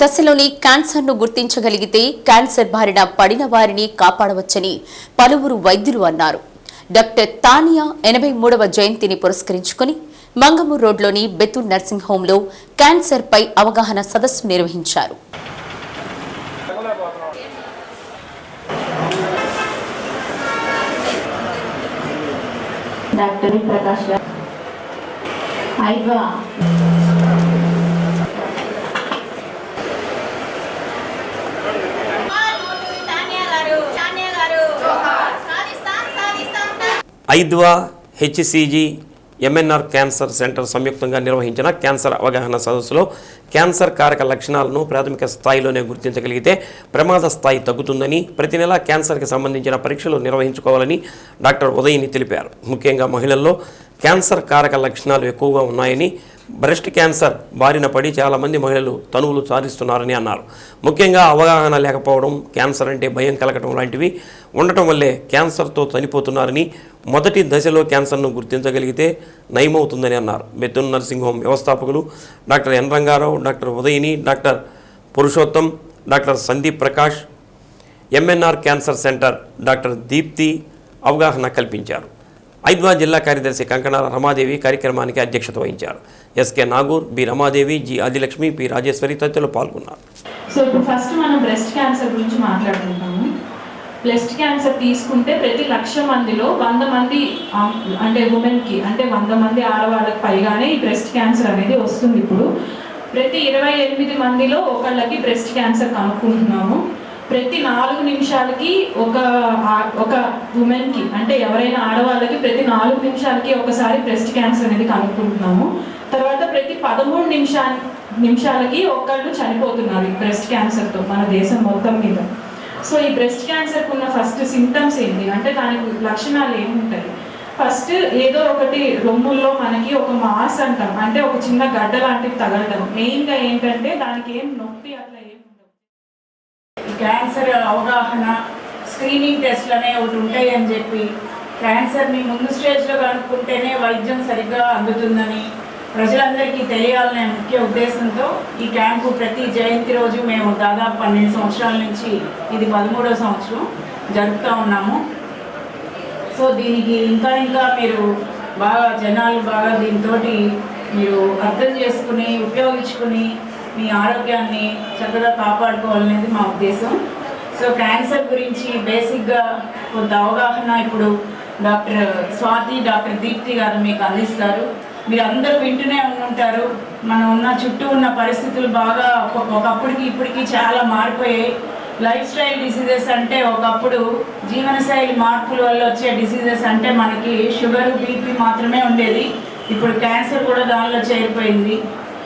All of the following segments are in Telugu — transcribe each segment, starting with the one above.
దశలోని క్యాన్సర్ను గుర్తించగలిగితే క్యాన్సర్ బారిన పడిన వారిని కాపాడవచ్చని పలువురు వైద్యులు అన్నారు. డాక్టర్ తానియా ఎనభై మూడవ జయంతిని పురస్కరించుకుని మంగమూరు రోడ్లోని బెతుల్ నర్సింగ్ హోంలో క్యాన్సర్పై అవగాహన సదస్సు నిర్వహించారు. డాక్టర్ ప్రకాష్ ఐద్వా తాన్యా గారు తాన్యా గారు సాధిస్తాం సాధిస్తాం ఐద్వా హెచ్సిజి ఎంఎన్ఆర్ క్యాన్సర్ సెంటర్ సంయుక్తంగా నిర్వహించిన క్యాన్సర్ అవగాహన సదస్సులో క్యాన్సర్ కారక లక్షణాలను ప్రాథమిక స్థాయిలోనే గుర్తించగలిగితే ప్రమాద స్థాయి తగ్గుతుందని ప్రతి నెలా క్యాన్సర్కి సంబంధించిన పరీక్షలు నిర్వహించుకోవాలని డాక్టర్ ఉదయని తెలిపారు. ముఖ్యంగా మహిళల్లో క్యాన్సర్ కారక లక్షణాలు ఎక్కువగా ఉన్నాయని బ్రెస్ట్ క్యాన్సర్ బారిన పడి చాలామంది మహిళలు తనువులు సాధిస్తున్నారని అన్నారు. ముఖ్యంగా అవగాహన లేకపోవడం క్యాన్సర్ అంటే భయం కలగటం లాంటివి ఉండటం వల్లే క్యాన్సర్తో చనిపోతున్నారని మొదటి దశలో క్యాన్సర్ను గుర్తించగలిగితే నయమవుతుందని అన్నారు. బెతున్ నర్సింగ్ హోమ్ వ్యవస్థాపకులు doctor N Rangarao doctor Udayini doctor Purushottam doctor Sandeep Prakash MNR cancer centre doctor Deepti అవగాహన కల్పించారు. ఐద్వా జిల్లా కార్యదర్శి కంకణాల రమాదేవి కార్యక్రమానికి అధ్యక్షత వహించారు. SK Nagoor B Ramadevi G Adilakshmi P Rajeshwari తదితరులు పాల్గొన్నారు. సో ఇప్పుడు ఫస్ట్ మనం బ్రెస్ట్ క్యాన్సర్ గురించి మాట్లాడుకుంటాము. బ్రెస్ట్ క్యాన్సర్ తీసుకుంటే ప్రతి లక్ష మందిలో వంద మంది అంటే ఉమెన్కి అంటే వంద మంది ఆడవాళ్ళకి పైగానే ఈ బ్రెస్ట్ క్యాన్సర్ అనేది వస్తుంది ఇప్పుడు. ప్రతి ఇరవై ఎనిమిది మందిలో ఒకళ్ళకి బ్రెస్ట్ క్యాన్సర్ కనుక్కుంటున్నాము. ప్రతి నాలుగు నిమిషాలకి ఒక ఒక ఉమెన్కి అంటే ఎవరైనా ఆడవాళ్ళకి ప్రతి నాలుగు నిమిషాలకి ఒకసారి బ్రెస్ట్ క్యాన్సర్ అనేది కనుక్కుంటున్నాము. తర్వాత ప్రతి పదమూడు నిమిషా నిమిషాలకి ఒక్కళ్ళు చనిపోతున్నారు ఈ బ్రెస్ట్ క్యాన్సర్తో మన దేశం మొత్తం మీద. సో ఈ బ్రెస్ట్ క్యాన్సర్కి ఉన్న ఫస్ట్ సింటమ్స్ ఏంటి? అంటే దానికి లక్షణాలు ఏముంటాయి? ఫస్ట్ ఏదో ఒకటి రొమ్ముల్లో మనకి ఒక మాస్ అంటాం. అంటే ఒక చిన్న గడ్డ లాంటివి తగలటం. మెయిన్గా ఏంటంటే దానికి ఏం నొప్పి అట్లా క్యాన్సర్ అవగాహన స్క్రీనింగ్ టెస్ట్లు అనేవి ఒకటి ఉంటాయని చెప్పి క్యాన్సర్ని ముందు స్టేజ్లో కనుక్కుంటేనే వైద్యం సరిగ్గా అందుతుందని ప్రజలందరికీ తెలియాలనే ముఖ్య ఉద్దేశంతో ఈ క్యాంపు ప్రతి జయంతి రోజు మేము దాదాపు పన్నెండు సంవత్సరాల నుంచి ఇది పదమూడవ సంవత్సరం జరుపుతూ ఉన్నాము. సో దీనికి ఇంకా ఇంకా మీరు బాగా జనాలు బాగా దీంతో మీరు అర్థం చేసుకుని ఉపయోగించుకుని మీ ఆరోగ్యాన్ని చక్కగా కాపాడుకోవాలనేది మా ఉద్దేశం. సో క్యాన్సర్ గురించి బేసిక్గా కొంత అవగాహన ఇప్పుడు డాక్టర్ స్వాతి డాక్టర్ దీప్తి గారు మీకు అందిస్తారు. మీరు అందరూ వింటూనే ఉంటారు మనం ఉన్న చుట్టూ ఉన్న పరిస్థితులు బాగా ఒకప్పటికి ఇప్పటికి చాలా మారిపోయాయి. లైఫ్ స్టైల్ డిసీజెస్ అంటే ఒకప్పుడు జీవనశైలి మార్పుల వల్ల వచ్చే డిసీజెస్ అంటే మనకి షుగర్ బీపీ మాత్రమే ఉండేది. ఇప్పుడు క్యాన్సర్ కూడా దానిలో చేరిపోయింది.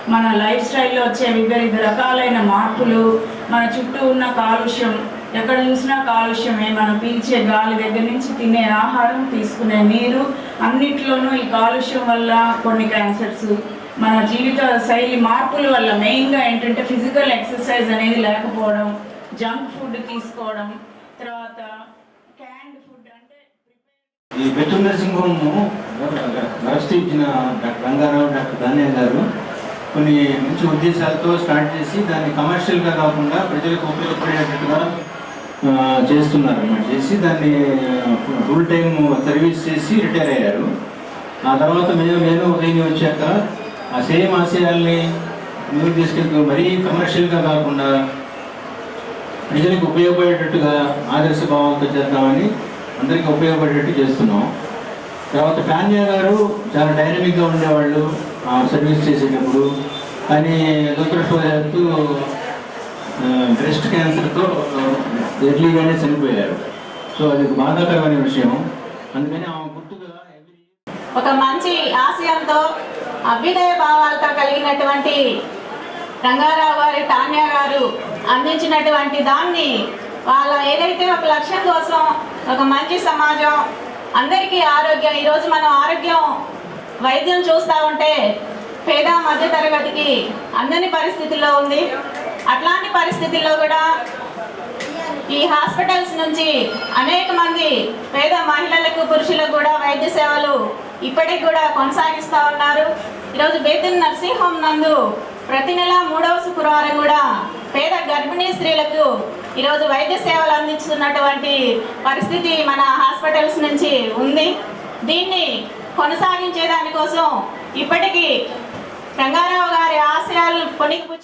మన లైఫ్ స్టైల్లో వచ్చే వివిధ రకాలైన మార్పులు మన చుట్టూ ఉన్న కాలుష్యం ఎక్కడ చూసినా కాలుష్యమే మనం పీల్చే గాలి దగ్గర నుంచి తినే ఆహారం తీసుకునే నీరు అన్నిట్లోనూ ఈ కాలుష్యం వల్ల కొన్ని క్యాన్సర్స్ మన జీవిత శైలి మార్పుల వల్ల మెయిన్గా ఏంటంటే ఫిజికల్ ఎక్సర్సైజ్ అనేది లేకపోవడం జంక్ ఫుడ్ తీసుకోవడం తర్వాత క్యాండ్ ఫుడ్ అంటే ఈ బెట్టు నర్సింగ్ హోమ్ ఇచ్చిన డాక్టర్ రంగారావు డాక్టర్ ధాన్యం గారు కొన్ని మంచి ఉద్దేశాలతో స్టార్ట్ చేసి దాన్ని కమర్షియల్గా కాకుండా ప్రజలకు ఉపయోగపడేటట్టుగా చేస్తున్నారు అన్నమాట. చేసి దాన్ని ఫుల్ టైం సర్వీస్ చేసి రిటైర్ అయ్యారు. ఆ తర్వాత మేము నేను ఉదయం వచ్చాక ఆ సేమ్ ఆశయాల్ని ముందుకు తీసుకెళ్తూ మరీ కమర్షియల్గా కాకుండా ప్రజలకు ఉపయోగపడేటట్టుగా ఆదర్శ భావంతో చేద్దామని అందరికీ ఉపయోగపడేటట్టు చేస్తున్నాం. తర్వాత కాన్యా గారు చాలా డైనమిక్గా ఉండేవాళ్ళు. సర్వీస్ చేసేటప్పుడు. కానీ దురదృష్టవశాత్తు బ్రెస్ట్ క్యాన్సర్తో ఎర్లీగానే చనిపోయారు. సో అది బాధాకరమైన విషయం. అందుకని ఆమె గుర్తుగా ఒక మంచి ఆశయంతో అభ్యుదయ భావాలతో కలిగినటువంటి రంగారావు గారి తాన్యా గారు అందించినటువంటి దాన్ని వాళ్ళ ఏదైతే ఒక లక్ష్యం కోసం ఒక మంచి సమాజం అందరికీ ఆరోగ్యం ఈరోజు మనం ఆరోగ్యం వైద్యం చూస్తూ ఉంటే పేద మధ్య తరగతికి అందని పరిస్థితుల్లో ఉంది. అట్లాంటి పరిస్థితుల్లో కూడా ఈ హాస్పిటల్స్ నుంచి అనేక మంది పేద మహిళలకు పురుషులకు కూడా వైద్య సేవలు ఇప్పటికి కూడా కొనసాగిస్తూ ఉన్నారు. ఈరోజు బేతన్ నర్సింగ్ హోమ్ నందు ప్రతి నెల మూడవ శుక్రవారం కూడా పేద గర్భిణీ స్త్రీలకు ఈరోజు వైద్య సేవలు అందిస్తున్నటువంటి పరిస్థితి మన హాస్పిటల్స్ నుంచి ఉంది. దీన్ని కొనసాగించే దానికోసం ఇప్పటికీ రంగారావు గారి ఆశయాలు కొనికి